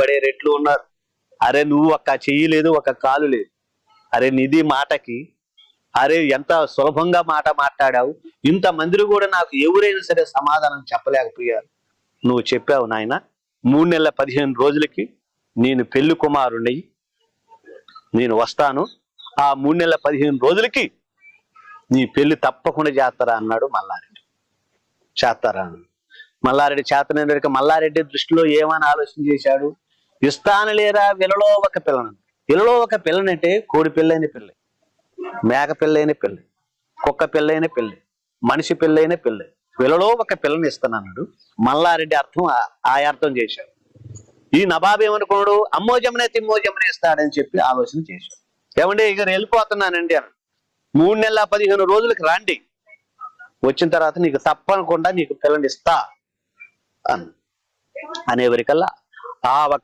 పడే రెట్లు ఉన్నారు. అరే నువ్వు ఒక్క చెయ్యి లేదు ఒక కాలు లేదు. అరే నిధి మాటకి అరే ఎంత సులభంగా మాట మాట్లాడావు. ఇంత మందిరి కూడా నాకు ఎవరైనా సరే సమాధానం చెప్పలేకపోయారు. నువ్వు చెప్పావు నాయన మూడు నెలల పదిహేను రోజులకి నేను పెళ్ళి కుమారుణ్ణి. నేను వస్తాను. ఆ మూడు నెలల పదిహేను రోజులకి నీ పెళ్ళి తప్పకుండా చేస్తారా అన్నాడు మల్లారెడ్డి. చేస్తారా మల్లారెడ్డి చేతనేందుకు మల్లారెడ్డి దృష్టిలో ఏమని ఆలోచన చేశాడు? ఇస్తాను లేరా విలలో ఒక పిల్లను. విలలో ఒక పిల్లనంటే కోడి పిల్లైన పిల్ల మేక పిల్లైన పిల్ల కుక్క పిల్లైన పిల్ల మనిషి పిల్లైన పిల్ల. విలలో ఒక పిల్లని ఇస్తానన్నాడు మల్లారెడ్డి అర్థం ఆ- అర్థం చేశాడు. ఈ నబాబు ఏమనుకున్నాడు? అమ్మోజమనే తిమ్మోజమనే ఇస్తాడని చెప్పి ఆలోచన చేశాడు. ఏమంటే ఇక వెళ్ళిపోతున్నానండి అని మూడు నెలల పదిహేను రోజులకి రాండి. వచ్చిన తర్వాత నీకు తప్పనకుండా నీకు పిల్లని ఇస్తా అని అనేవరికల్లా ఆ ఒక